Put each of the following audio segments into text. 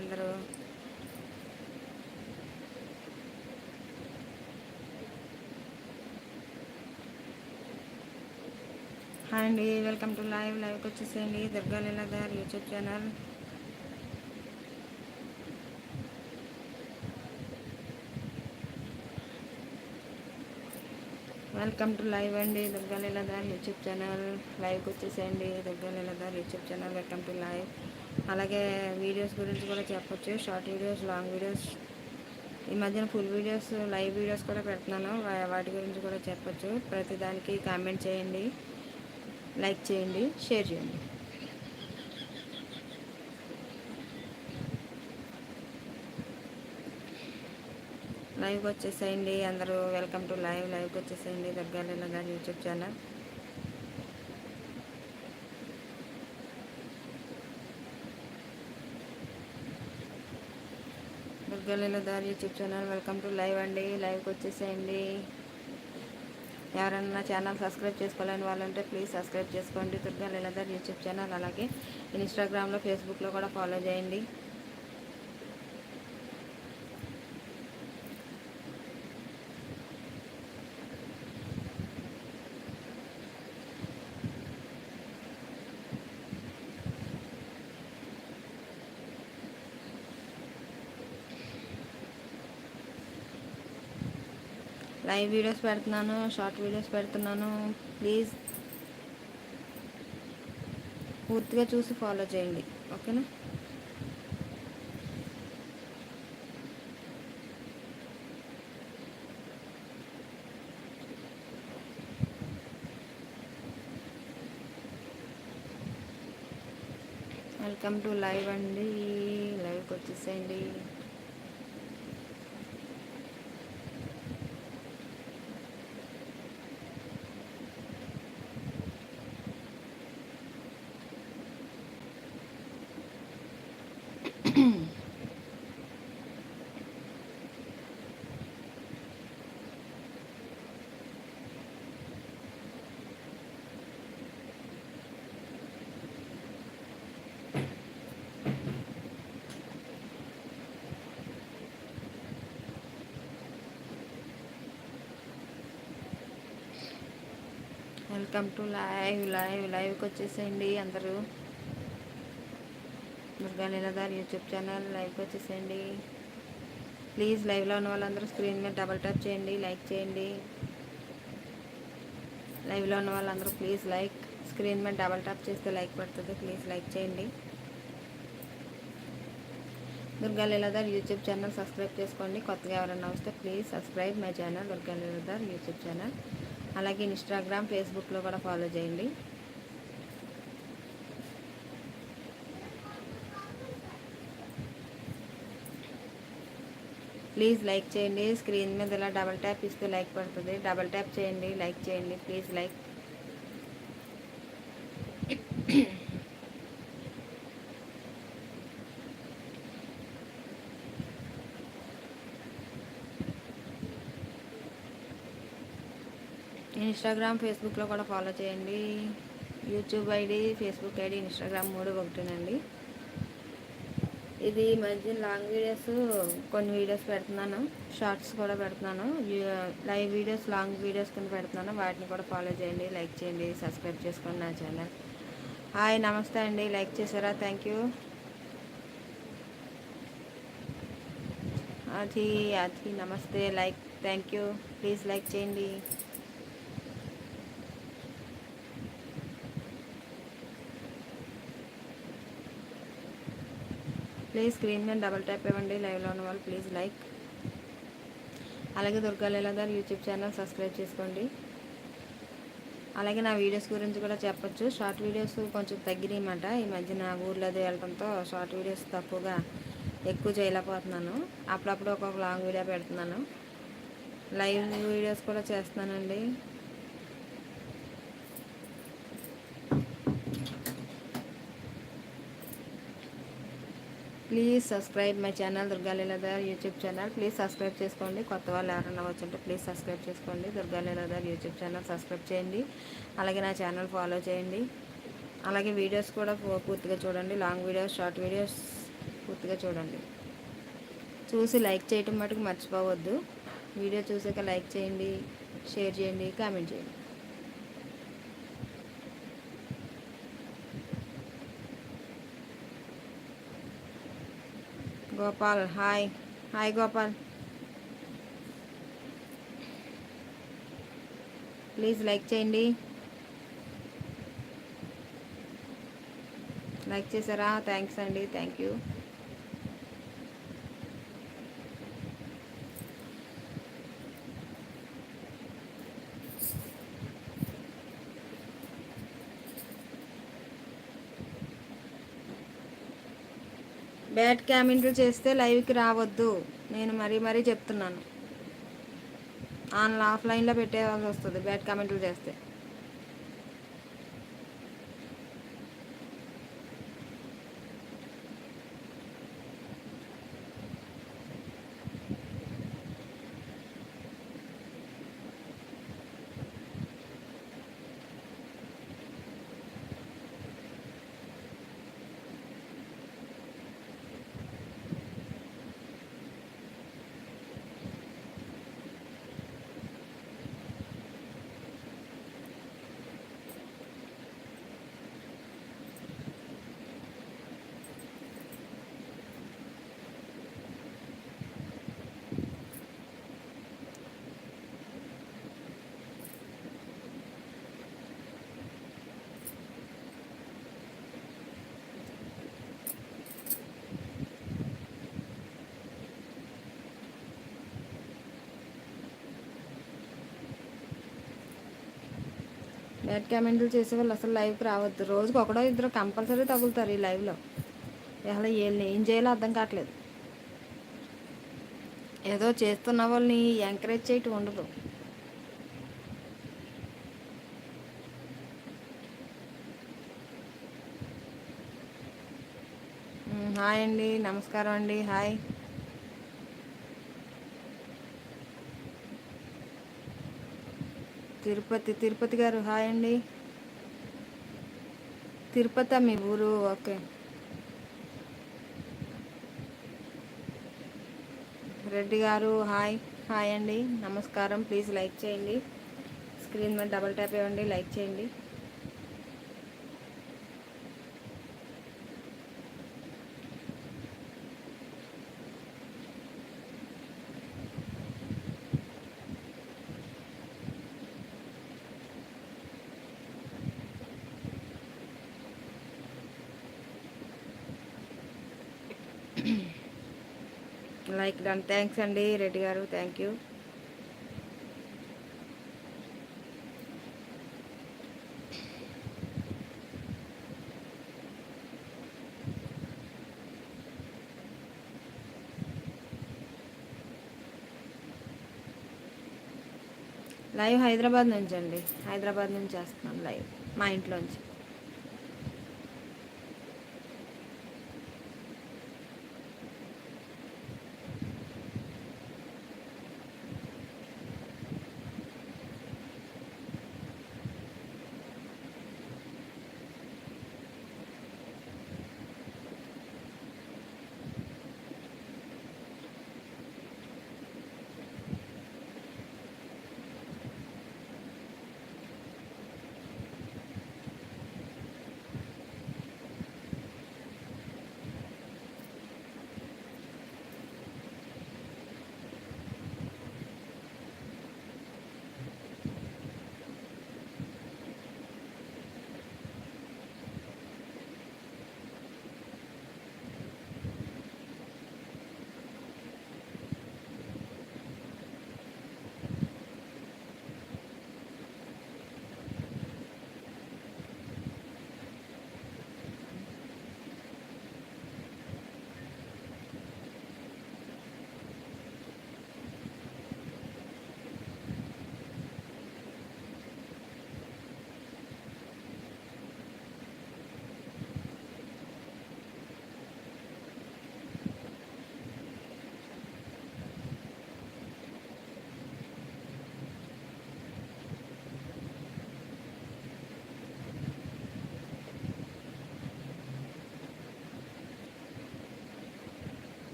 అందరూ. హాయ్ అండి welcome to live. లైవ్కి వచ్చేసేయండి. Durga Leeladhar YouTube channel. Welcome to live అండి దుర్గా లీలాధర్ యూట్యూబ్ ఛానల్. లైవ్కి వచ్చేసేయండి Durga Leeladhar YouTube channel. Welcome to live. అలాగే వీడియోస్ గురించి కూడా చెప్పొచ్చు. Short videos long videos. ఈ మధ్యన ఫుల్ వీడియోస్ లైవ్ వీడియోస్ కూడా పెడుతున్నాను. వాటి గురించి కూడా చెప్పొచ్చు. ప్రతి దానికి కామెంట్ చేయండి. లైక్ చేయండి. షేర్ చేయండి. లైవ్కి వచ్చేసేయండి. అందరూ వెల్కమ్ టు లైవ్. లైవ్కి వచ్చేసేయండి. దగ్గర గారి యూట్యూబ్ ఛానల్. దుర్గాలీల దారి YouTube channel welcome to live అండి. లైవ్కి వచ్చేసేయండి. ఎవరైనా ఛానల్ సబ్స్క్రైబ్ చేసుకోవాలని వాళ్ళంటే ప్లీజ్ సబ్స్క్రైబ్ చేసుకోండి. దుర్గా లీలాధర్ యూట్యూబ్ ఛానల్ అలాగే ఇన్స్టాగ్రామ్లో ఫేస్బుక్లో కూడా ఫాలో చేయండి. లైవ్ వీడియోస్ పెడుతున్నాను షార్ట్ వీడియోస్ పెడుతున్నాను. ప్లీజ్. పూర్తిగా చూసి ఫాలో చేయండి. ఓకేనా? వెల్కమ్ టు లైవ్ అండి. లైవ్కి వచ్చేసేయండి. వెల్కమ్ టు లైవ్ లైవ్ లైవ్కి వచ్చేసేయండి అందరూ. దుర్గా లీలాధార్ యూట్యూబ్ ఛానల్ లైవ్కి వచ్చేసేయండి. ప్లీజ్ లైవ్లో ఉన్న వాళ్ళందరూ స్క్రీన్ మీద డబల్ ట్యాప్ చేయండి లైక్ చేయండి. లైవ్లో ఉన్న వాళ్ళందరూ ప్లీజ్ లైక్ స్క్రీన్ మీద డబల్ ట్యాప్ చేస్తే లైక్ పడుతుంది ప్లీజ్ లైక్ చేయండి. Durga Leeladhar YouTube channel subscribe చేసుకోండి. కొత్తగా ఎవరైనా వస్తే please subscribe my channel Durga Leeladhar YouTube channel. అలాగే ఇన్స్టాగ్రామ్ ఫేస్బుక్లో కూడా ఫాలో చేయండి. ప్లీజ్ లైక్ చేయండి. స్క్రీన్ మీద ఇలా డబల్ ట్యాప్ ఇస్తే లైక్ పడుతుంది. డబల్ ట్యాప్ చేయండి లైక్ చేయండి. ప్లీజ్ లైక్ ఇన్స్టాగ్రామ్ ఫేస్బుక్లో కూడా ఫాలో చేయండి. YouTube ID Facebook ID Instagram మూడు ఒకటినండి. ఇది మధ్య లాంగ్ వీడియోస్ కొన్ని వీడియోస్ పెడుతున్నాను. షార్ట్స్ కూడా పెడుతున్నాను. లైవ్ వీడియోస్ లాంగ్ వీడియోస్ కొన్ని పెడుతున్నాను. వాటిని కూడా ఫాలో చేయండి లైక్ చేయండి సబ్స్క్రైబ్ చేసుకోండి నా ఛానల్. హాయ్ నమస్తే అండి. లైక్ చేశారా? Thank you. అది అది నమస్తే. Like thank you. Please like చేయండి. ప్లీజ్ స్క్రీన్ మీద డబల్ ట్యాప్ ఇవ్వండి లైవ్లో ఉన్న వాళ్ళు ప్లీజ్ లైక్. అలాగే Durga Leeladhar YouTube channel subscribe చేసుకోండి. అలాగే నా వీడియోస్ గురించి కూడా చెప్పచ్చు. షార్ట్ వీడియోస్ కొంచెం తగ్గినాయన్నమాట. ఈ మధ్య నా ఊర్లో అది వెళ్ళడంతో షార్ట్ వీడియోస్ తక్కువగా ఎక్కువ చేయలేకపోతున్నాను. అప్పుడప్పుడు ఒక్కొక్క లాంగ్ వీడియో పెడుతున్నాను. లైవ్ వీడియోస్ కూడా చేస్తున్నానండి. Please subscribe my channel Durgaleeladhar YouTube channel please subscribe చేసుకోండి. కొత్త వాళ్ళు ఎవరైనా వచ్చుంటే ప్లీజ్ సబ్స్క్రైబ్ చేసుకోండి. దుర్గాలీలాధర్ యూట్యూబ్ ఛానల్ సబ్స్క్రైబ్ చేయండి. అలాగే నా ఛానల్ ఫాలో చేయండి. అలాగే వీడియోస్ కూడా పూర్తిగా చూడండి. లాంగ్ వీడియోస్ షార్ట్ వీడియోస్ పూర్తిగా చూడండి. చూసి లైక్ చేయటం మటుకు మర్చిపోవద్దు. వీడియో చూసాక లైక్ చేయండి షేర్ చేయండి కామెంట్ చేయండి. Gopal hi hi Gopal please like చేయండి. లైక్ చేశారా? థ్యాంక్స్ అండి. థ్యాంక్ యూ బ్యాడ్ కామెంట్లు చేస్తే లైవ్కి రావద్దు. నేను మరీ మరీ చెప్తున్నాను. ఆన్లైన్ ఆఫ్లైన్లో పెట్టేవాల్సి వస్తుంది బ్యాడ్ కామెంట్లు చేస్తే. బ్యాడ్ కామెంట్లు చేసేవాళ్ళు అసలు లైవ్కి రావద్దు. రోజుకి ఒకడో ఇద్దరు కంపల్సరీ తగులుతారు ఈ లైవ్లో అసలు వీళ్ళని ఏం చేయాలో అర్థం కావట్లేదు. ఏదో చేస్తున్న వాళ్ళని ఎంకరేజ్ చేయటం ఉండదు. హాయ్ అండి నమస్కారం అండి హాయ్. తిరుపతి తిరుపతి గారు హాయ్ అండి. తిరుపతి మీ ఊరు ఓకే. రెడ్డి గారు హాయ్ హాయ్ అండి. నమస్కారం ప్లీజ్ లైక్ చేయండి. స్క్రీన్ మీద డబల్ ట్యాప్ ఇవ్వండి లైక్ చేయండి. లైక్ డన్ థ్యాంక్స్ అండి రెడ్డి గారు. Thank you. లైవ్ హైదరాబాద్ నుంచి అండి హైదరాబాద్ నుంచి చేస్తున్నాను లైవ్. మా ఇంట్లోంచి.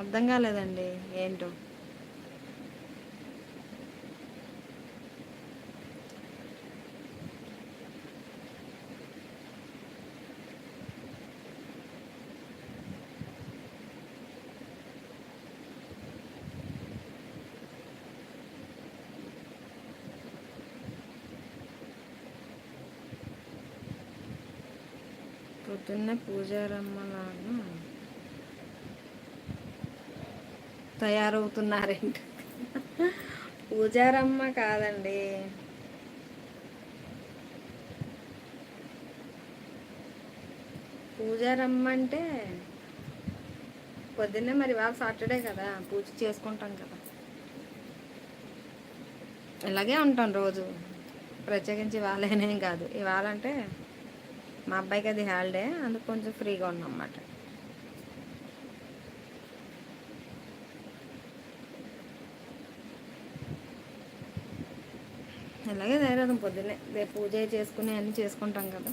అర్థం కాలేదండి. ఏంటో? పొద్దున్నే పూజారమ్మలాగా తయారవుతున్నారంట. పూజారమ్మ కాదండి. పూజారమ్మ అంటే పొద్దున్నే మరి వాళ్ళ సాటర్డే కదా పూజ చేసుకుంటాం కదా. ఇలాగే ఉంటాం రోజు. ప్రత్యేకించి వాళ్ళేనేం కాదు. ఇవాళ అంటే మా అబ్బాయికి అది హాలిడే అందుకు కొంచెం ఫ్రీగా ఉన్నాం అన్నమాట. ఇలాగే తయారవుతాం పొద్దున్నే. రేపు పూజ చేసుకుని అన్నీ చేసుకుంటాం కదా.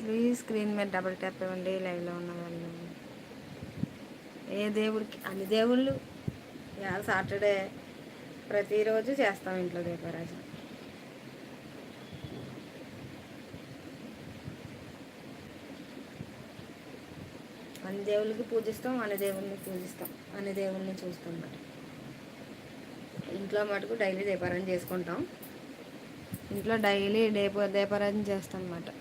ప్లీజ్ స్క్రీన్ మీద డబుల్ ట్యాప్ ఇవ్వండి లైవ్లో ఉన్న వాళ్ళు. ఏ దేవుడికి అన్ని దేవుళ్ళు ఇవాళ సాటర్డే ప్రతిరోజు చేస్తాం ఇంట్లో దీపారాజన. అన్ని దేవుళ్ళకి పూజిస్తాం అన్ని దేవుళ్ళని పూజిస్తాం అన్ని దేవుళ్ళని చూస్తాం మరి ఇంట్లో మటుకు డైలీ దీపారాధన చేసుకుంటాం. ఇంట్లో డైలీ దీప దీపారాధన చేస్తాం అన్నమాట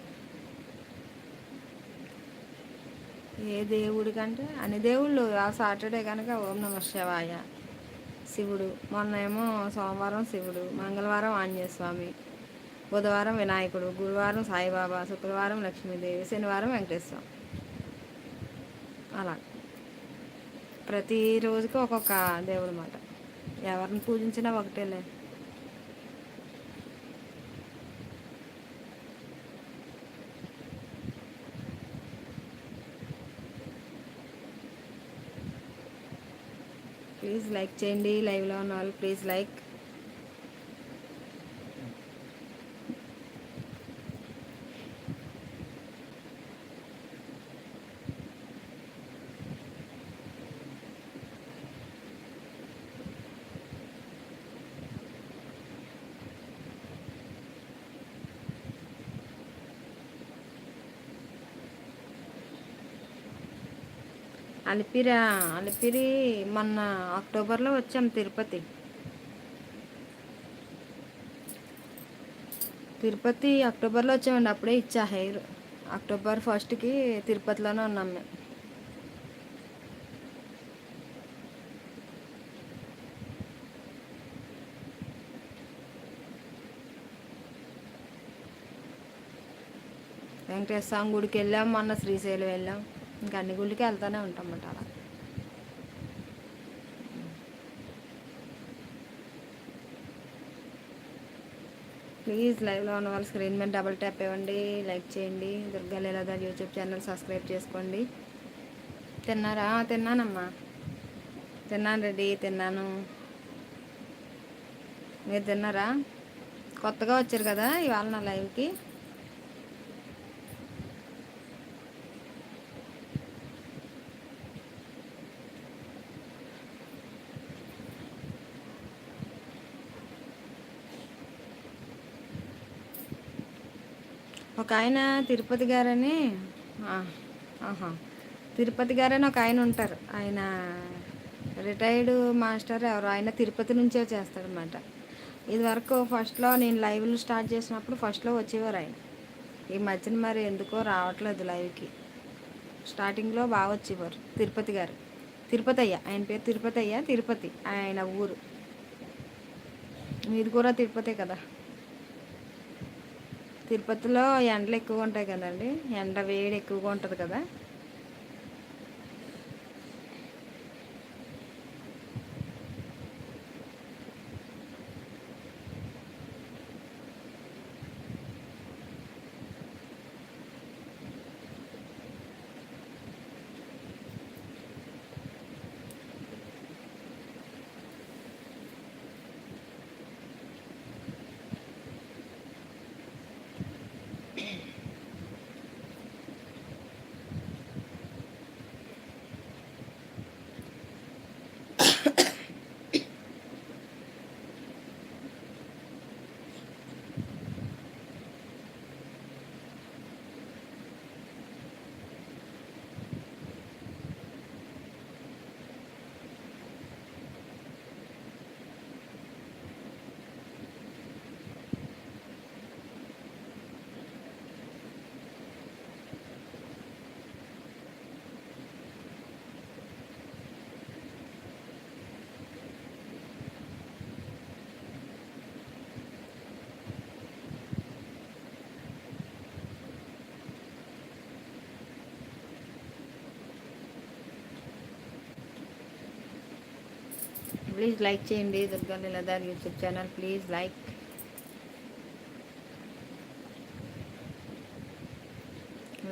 ఏ దేవుడి కంటే అన్ని దేవుళ్ళు ఆ సాటర్డే కనుక ఓం నమ శివాయ. శివుడు మొన్న ఏమో సోమవారం శివుడు మంగళవారం ఆంజనేయ స్వామి బుధవారం వినాయకుడు గురువారం సాయిబాబా శుక్రవారం లక్ష్మీదేవి శనివారం వెంకటేశ్వరం. అలా. ప్రతిరోజుకి ఒక్కొక్క దేవుడు అన్నమాట. ఎవరిని పూజించినా ఒకటేలే. ప్లీజ్ లైక్ చేయండి లైవ్లో ఉన్న వాళ్ళు ప్లీజ్ లైక్ అలిపిరి అలిపిరి మొన్న అక్టోబర్లో వచ్చాం తిరుపతి. తిరుపతి అక్టోబర్లో వచ్చామండి అప్పుడే ఇచ్చా హెయిర్. అక్టోబర్ ఫస్ట్కి తిరుపతిలోనే ఉన్నాం మేము. వెంకటేశ్వర స్వామి గుడికి వెళ్ళాం మొన్న శ్రీశైలం వెళ్ళాం. ఇంకా అన్ని గుళ్ళకి వెళ్తూనే ఉంటాం అన్నమాట అలా. ప్లీజ్ లైవ్లో ఉన్న వాళ్ళు స్క్రీన్ మీద డబుల్ ట్యాప్ ఇవ్వండి లైక్ చేయండి. Durga Leeladhar YouTube channel subscribe చేసుకోండి. తిన్నారా? తిన్నానమ్మా. తిన్నాను రెడీ తిన్నాను. మీరు తిన్నారా? కొత్తగా వచ్చారు కదా ఇవాళ నా లైవ్కి. ఒక ఆయన తిరుపతి గారని ఆహా తిరుపతి గారని ఒక ఆయన ఉంటారు. ఆయన రిటైర్డ్ మాస్టర్ ఎవరు ఆయన తిరుపతి నుంచే చేస్తాడనమాట ఇదివరకు ఫస్ట్లో నేను లైవ్లు స్టార్ట్ చేసినప్పుడు ఫస్ట్లో వచ్చేవారు ఆయన. ఈ మధ్యన మరి ఎందుకో రావట్లేదు లైవ్కి. స్టార్టింగ్లో బాగా వచ్చేవారు తిరుపతి గారు. తిరుపతి అయ్య ఆయన పేరు తిరుపతి అయ్య తిరుపతి ఆయన ఊరు. మీది కూడా తిరుపతే కదా? తిరుపతిలో ఎండలు ఎక్కువ ఉంటాయి కదండి. ఎండ వేడి ఎక్కువగా ఉంటుంది కదా. ప్లీజ్ లైక్ చేయండి. Durga Leeladhar YouTube channel please like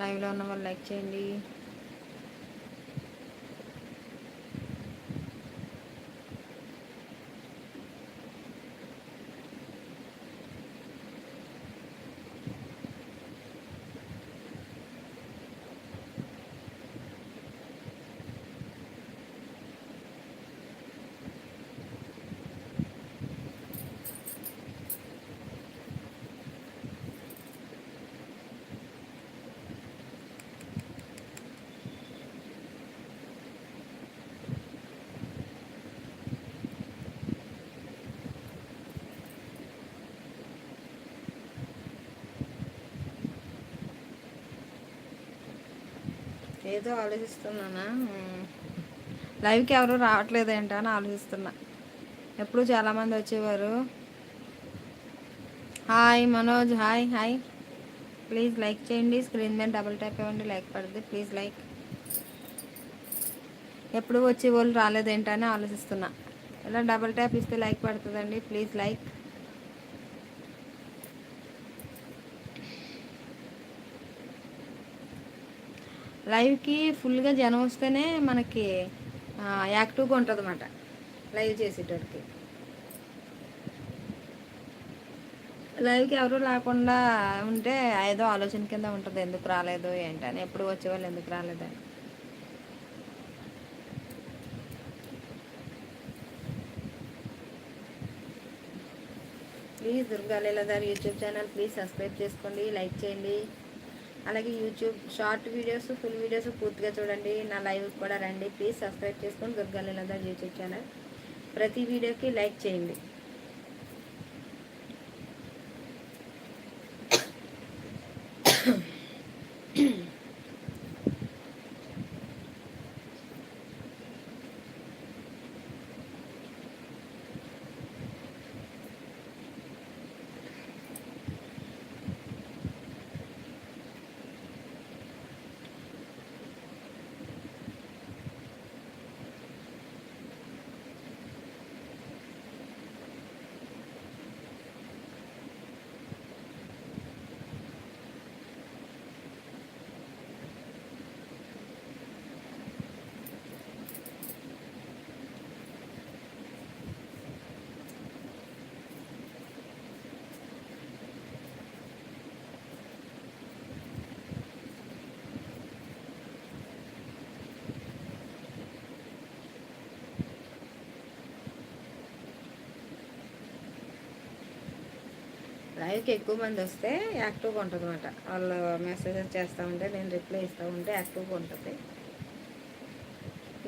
లైవ్లో ఉన్న వాళ్ళు లైక్ చేయండి. ఏదో ఆలోచిస్తున్నానా? లైవ్కి ఎవరు రావట్లేదు ఏంటని ఆలోచిస్తున్నా. ఎప్పుడు చాలామంది వచ్చేవారు. Hi Manoj hi hi. Please like చేయండి. స్క్రీన్ మీద డబుల్ ట్యాప్ ఇవ్వండి. లైక్ పడుతుంది ప్లీజ్ లైక్. ఎప్పుడు వచ్చే వాళ్ళు రాలేదేంటని ఆలోచిస్తున్నా. ఇలా డబుల్ ట్యాప్ ఇస్తే లైక్ పడుతుందండి. Please like. లైవ్కి ఫుల్గా జనం వస్తేనే మనకి యాక్టివ్గా ఉంటుంది అన్నమాట లైవ్ చేసేటోడికి. లైవ్కి ఎవరు లేకుండా ఉంటే ఏదో ఆలోచన కింద ఉంటుంది ఎందుకు రాలేదు ఏంటని ఎప్పుడు వచ్చేవాళ్ళు ఎందుకు రాలేదని. Please Durga Leeladhar YouTube channel please subscribe చేసుకోండి లైక్ చేయండి. అలాగే YouTube short videos full videos పూర్తిగా చూడండి. నా లైవ్ కూడా రండి. ప్లీజ్ సబ్స్క్రైబ్ చేసుకొని దుర్గా లీలాధర్ యూట్యూబ్ ఛానల్ ప్రతి వీడియోకి లైక్ చేయండి. లైవ్కి ఎక్కువ మంది వస్తే యాక్టివ్గా ఉంటుంది అనమాట వాళ్ళు మెసేజెస్ చేస్తూ ఉంటే నేను రిప్లై ఇస్తూ ఉంటే యాక్టివ్గా ఉంటుంది.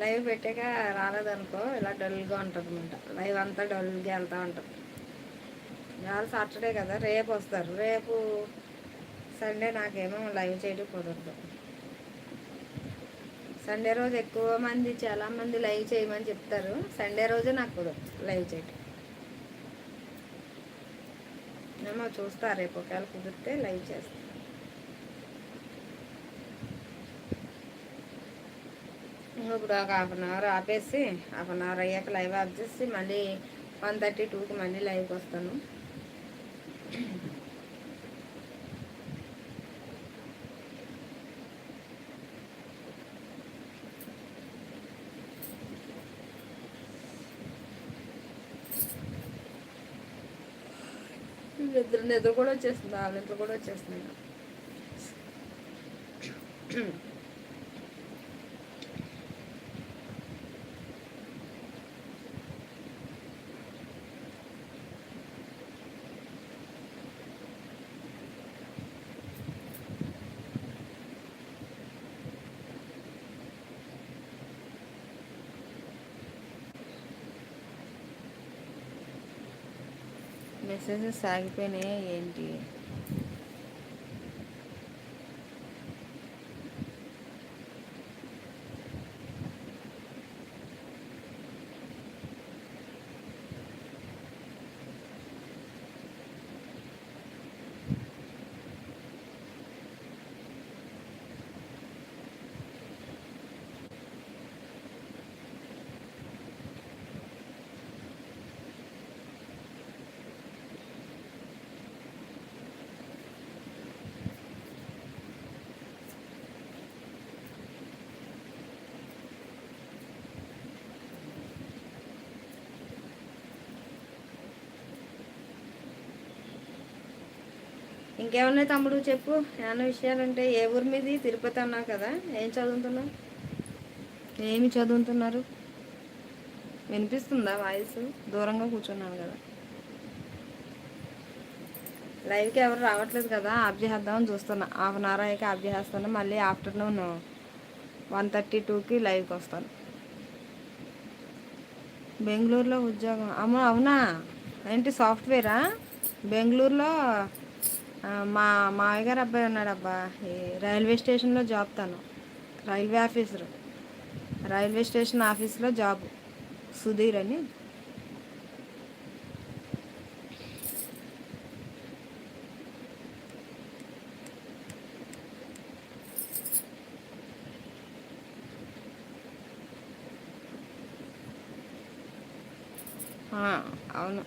లైవ్ పెట్టాక రాలేదనుకో ఇలా డల్గా ఉంటుంది అనమాట లైవ్ అంతా డల్గా వెళ్తూ ఉంటుంది. ఇవాళ సాటర్డే కదా రేపు వస్తారు. రేపు సండే నాకేమో లైవ్ చేయడం కుదరదు. సండే రోజు ఎక్కువ మంది చాలామంది లైవ్ చేయమని చెప్తారు. సండే రోజే నాకు కుదరదు లైవ్ చేయడం ఏమో చూస్తా. రేపు ఒకవేళ కుదిరితే లైవ్ చేస్తా. ఇప్పుడు ఒక హాఫ్ అన్ అవర్ ఆపేసి హాఫ్ అన్ అవర్ అయ్యాక లైవ్ ఆఫ్ చేసి మళ్ళీ వన్ థర్టీ టూకి మళ్ళీ లైవ్కి వస్తాను. నిద్ర కూడా వచ్చేస్తుంది ఆ నిద్ర కూడా వచ్చేస్తుంది. మెసేజెస్ ఆగిపోయినాయా ఏంటి? ఇంకేమున్నాయి తమ్ముడు చెప్పు? ఏమన్నా విషయాలంటే ఏ ఊరి మీది? తిరుపతి అన్నావు కదా ఏం చదువుతున్నావు? ఏమి చదువుతున్నారు? వినిపిస్తుందా వాయిస్? దూరంగా కూర్చున్నాను కదా. లైవ్కి ఎవరు రావట్లేదు కదా ఆఫ్ చేద్దామని చూస్తున్నా. హాఫ్ అన్ అవర్ అయ్యాక ఆఫ్ మళ్ళీ ఆఫ్టర్నూన్ వన్ థర్టీ టూకి లైవ్కి వస్తాను. బెంగళూరులో ఉద్యోగం. అమ్మ అవునా? ఏంటి సాఫ్ట్వేరా బెంగళూరులో మా మామయ్య గారు అబ్బాయి ఉన్నాడబ్బా. ఈ రైల్వే స్టేషన్లో జాబ్ తను. Railway officer. రైల్వే స్టేషన్ ఆఫీస్లో జాబ్. సుధీర్ అని. అవును.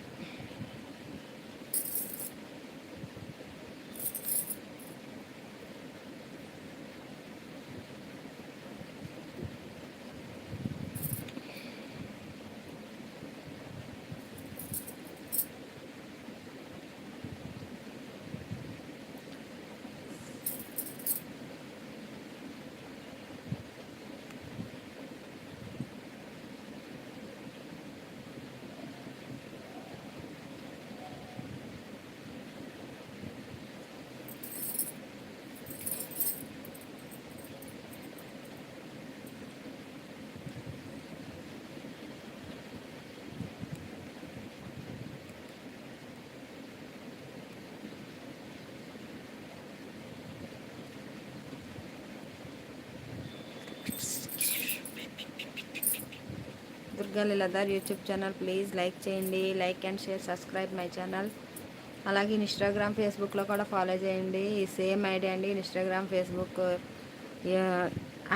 Durga Leeladhar YouTube channel please like చేయండి. Like and share subscribe my channel. అలాగే ఇన్స్టాగ్రామ్ ఫేస్బుక్లో కూడా ఫాలో చేయండి. సేమ్ ఐడి అండి ఇన్స్టాగ్రామ్ ఫేస్బుక్.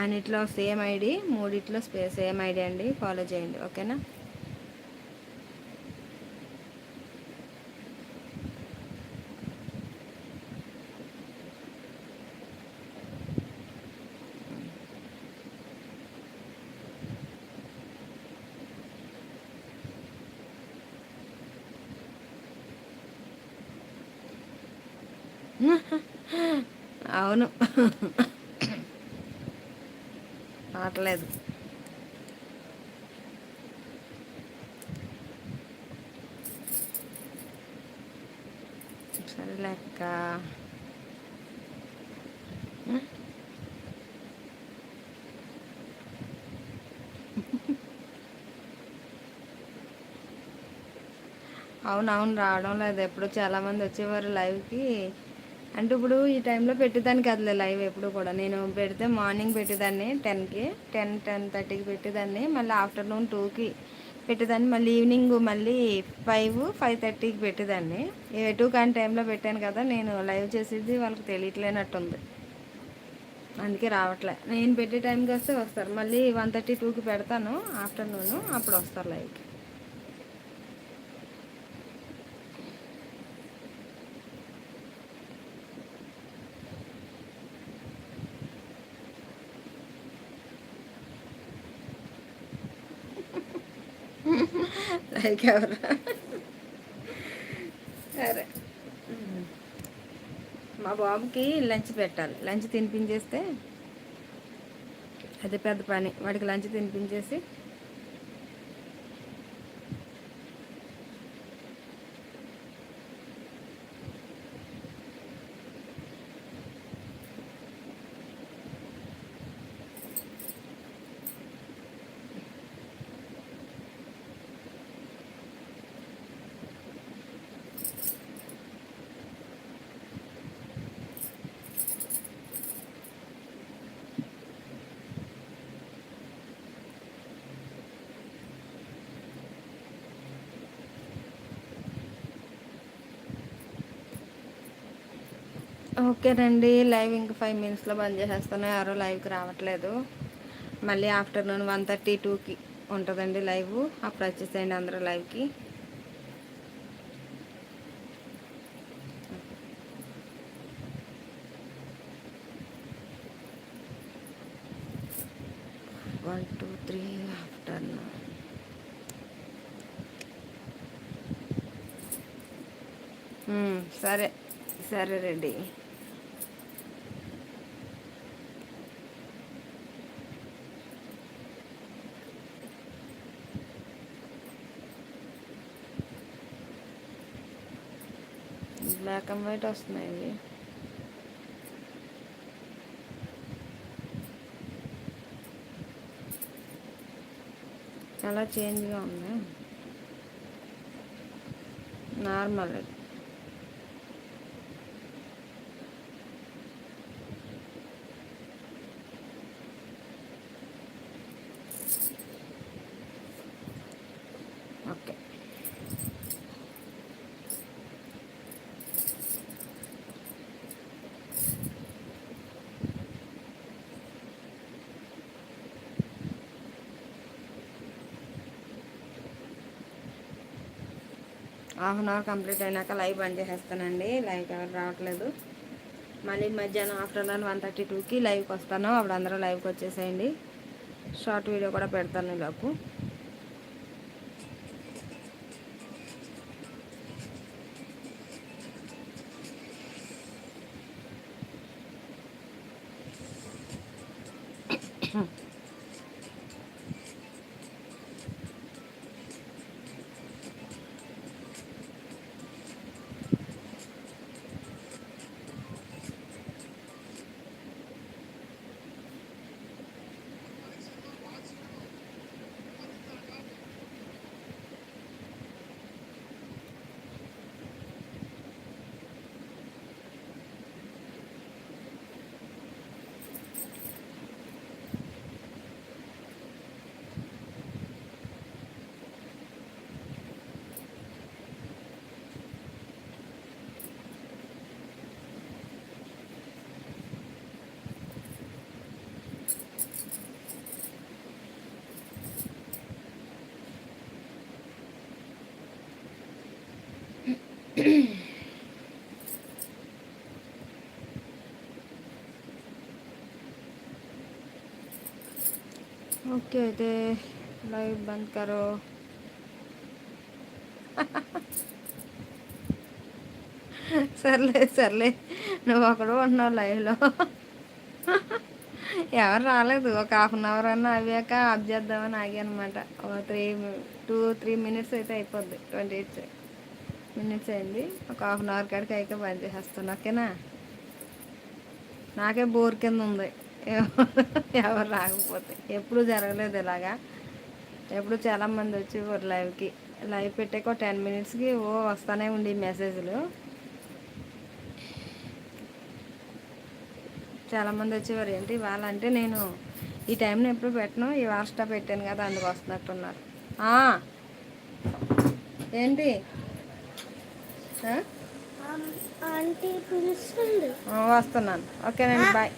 అన్నిట్లో సేమ్ ఐడి మూడిట్లో సేమ్ ఐడి అండి. ఫాలో చేయండి. ఓకేనా అవును ఆటలేదు సరే లెక్క అవునవును రావడం లేదు. ఎప్పుడు చాలామంది వచ్చేవారు లైవ్కి అంటే ఇప్పుడు ఈ టైంలో పెట్టేదాన్ని కదలే లైవ్ ఎప్పుడు కూడా. నేను పెడితే మార్నింగ్ పెట్టేదాన్ని టెన్కి టెన్ టెన్ థర్టీకి పెట్టేదాన్ని మళ్ళీ ఆఫ్టర్నూన్ టూకి పెట్టేదాన్ని మళ్ళీ ఈవినింగ్ మళ్ళీ ఫైవ్ ఫైవ్ థర్టీకి పెట్టేదాన్ని. ఏ టూ కానీ టైంలో పెట్టాను కదా నేను లైవ్ చేసేది వాళ్ళకి తెలియట్లేనట్టుంది. అందుకే రావట్లే. నేను పెట్టే టైంకి వస్తే వస్తారు. మళ్ళీ వన్ థర్టీ టూకి పెడతాను ఆఫ్టర్నూన్ అప్పుడు వస్తారు లైవ్కి పైకి ఎవరు సరే. మా బాబుకి లంచ్ పెట్టాలి. లంచ్ తినిపించేస్తే అది పెద్ద పని. వాడికి లంచ్ తినిపించేసి ఓకేనండి. లైవ్ ఇంక ఫైవ్ మినిట్స్లో బంద్ చేసేస్తాను ఎవరో లైవ్కి రావట్లేదు. మళ్ళీ ఆఫ్టర్నూన్ వన్ థర్టీ టూకి ఉంటుందండి లైవ్. అప్పుడు వచ్చేసేయండి అందరూ లైవ్కి. One two three afternoon. సరే. సరే రెడ్డి బ్లాక్ అండ్ వైట్ వస్తున్నాయి ఇవి చాలా చేంజ్గా ఉంది నార్మల్ ఇది. Okay half an hour complete అయినాక లైవ్ బంద్ చేసేస్తానండి. లైవ్ ఎవరు రావట్లేదు. మళ్ళీ మధ్యాహ్నం ఆఫ్టర్నూన్ వన్ థర్టీ టూకి లైవ్కి వస్తాను. అప్పుడు అందరూ లైవ్కి వచ్చేసేయండి. షార్ట్ వీడియో కూడా పెడతాను లోపు ఓకే అయితే లైవ్ బంద్ કરો సర్లే సర్లే నువ్వు ఒకడు ఉన్నావు లైవ్లో. ఎవరు రాలేదు ఒక హాఫ్ అన్ అవర్ అన్న అవ్వాక ఆఫ్ చేద్దామని ఆగానమాట. ఒక త్రీ టూ త్రీ మినిట్స్ అయితే అయిపోద్ది ట్వంటీ ఎయిట్స్ మినిట్స్ అయింది. ఒక హాఫ్ అన్ అవర్ కాడికి అయితే బంద్ చేసేస్తాను ఓకేనా? నాకే బోర్ కింద ఉంది. ఎవరు రాకపోతే. ఎప్పుడు జరగలేదు ఇలాగా. ఎప్పుడు చాలామంది వచ్చి లైవ్కి లైవ్ పెట్టాక టెన్ మినిట్స్కి ఓ వస్తానే ఉండి మెసేజ్లు చాలామంది వచ్చేవారు ఏంటి? వాళ్ళంటే నేను ఈ టైంని ఎప్పుడు పెట్టను. ఈ వార్స్టా పెట్టాను కదా అందుకు వస్తున్నట్టున్నారు. ఏంటి ఆ? ఆంటీ పిలుస్తుంది ఆ, వస్తున్నాను. ఓకేనండి బాయ్.